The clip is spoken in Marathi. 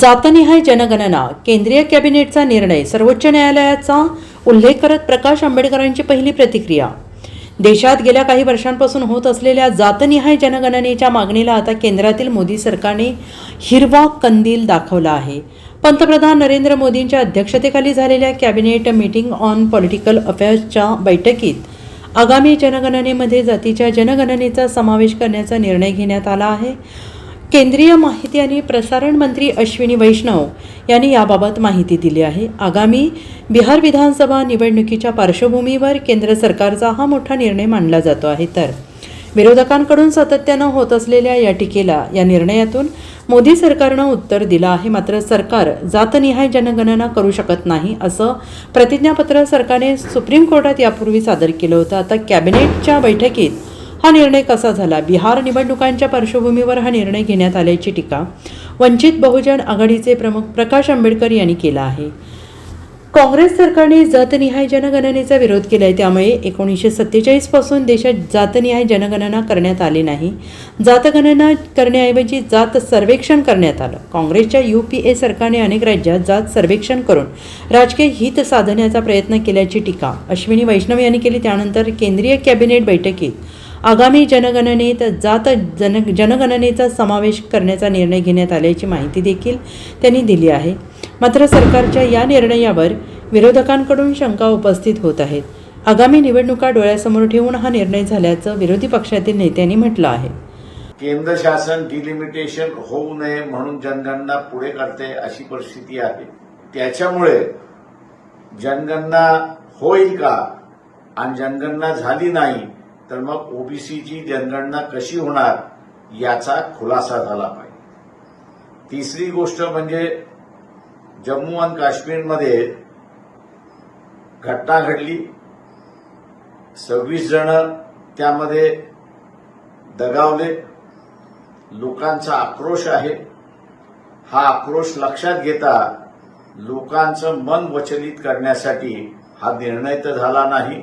जातनिहाय जनगणना केंद्रीय कॅबिनेटचा निर्णय सर्वोच्च न्यायालयाचा उल्लेख करत प्रकाश आंबेडकरांची पहिली प्रतिक्रिया. देशात गेल्या काही वर्षांपासून होत असलेल्या जातनिहाय जनगणनेच्या मागणीला आता केंद्रातील मोदी सरकारने हिरवा कंदील दाखवला आहे. पंतप्रधान नरेंद्र मोदींच्या अध्यक्षतेखाली झालेल्या कॅबिनेट मीटिंग ऑन पॉलिटिकल अफेअर्सच्या बैठकीत आगामी जनगणनेमध्ये जातीच्या जनगणनेचा समावेश करण्याचा निर्णय घेण्यात आला आहे. केंद्रीय माहिती आणि प्रसारण मंत्री अश्विनी वैष्णव यांनी याबाबत माहिती दिली आहे. आगामी बिहार विधानसभा निवडणुकीच्या पार्श्वभूमीवर केंद्र सरकारचा हा मोठा निर्णय मानला जातो आहे. तर विरोधकांकडून सातत्यानं होत असलेल्या या टीकेला या निर्णयातून मोदी सरकारनं उत्तर दिलं आहे. मात्र सरकार जातनिहाय जनगणना करू शकत नाही असं प्रतिज्ञापत्र सरकारने सुप्रीम कोर्टात यापूर्वी सादर केलं होतं. आता कॅबिनेटच्या बैठकीत हा निर्णय कसा झाला? बिहार निवडणुकांच्या पार्श्वभूमीवर हा निर्णय घेण्यात आल्याची टीका वंचित बहुजन आघाडीचे प्रमुख प्रकाश आंबेडकर यांनी केला आहे. काँग्रेस सरकारने जातनिहाय जनगणनेचा विरोध केला आहे त्यामुळे एकोणीसशे सत्तेचाळीसपासून देशात जातनिहाय जनगणना करण्यात आली नाही. जातगणना करण्याऐवजी जात सर्वेक्षण करण्यात आलं. काँग्रेसच्या यू पी ए सरकारने अनेक राज्यात जात सर्वेक्षण करून राजकीय हित साधण्याचा प्रयत्न केल्याची टीका अश्विनी वैष्णव यांनी केली. त्यानंतर केंद्रीय कॅबिनेट बैठकीत आगामी जनगणनेत जात जन जनगणनेचा समावेश करण्याचा निर्णय घेण्यात आल्याची माहिती देखील त्यांनी दिली आहे. मात्र सरकारच्या या निर्णयावर विरोधकांकडून शंका उपस्थित होत आहेत. आगामी निवडणुका डोळ्यासमोर ठेवून हा निर्णय झाल्याचं विरोधी पक्षातील नेत्यांनी म्हटलं आहे. केंद्र शासन डिलिमिटेशन होऊ नये म्हणून जनगणना पुढे करते अशी परिस्थिती आहे. त्याच्यामुळे जनगणना होईल का? आणि जनगणना झाली नाही तर मग ओबीसीची जनगणना कशी होणार याचा खुलासा झाला पाहिजे. तिसरी गोष्ट म्हणजे जम्मू आणि काश्मीरमध्ये घटना घडली. सव्वीस जण त्यामध्ये दगावले. लोकांचा आक्रोश आहे. हा आक्रोश लक्षात घेता लोकांचं मन वचलित करण्यासाठी हा निर्णय तर झाला नाही.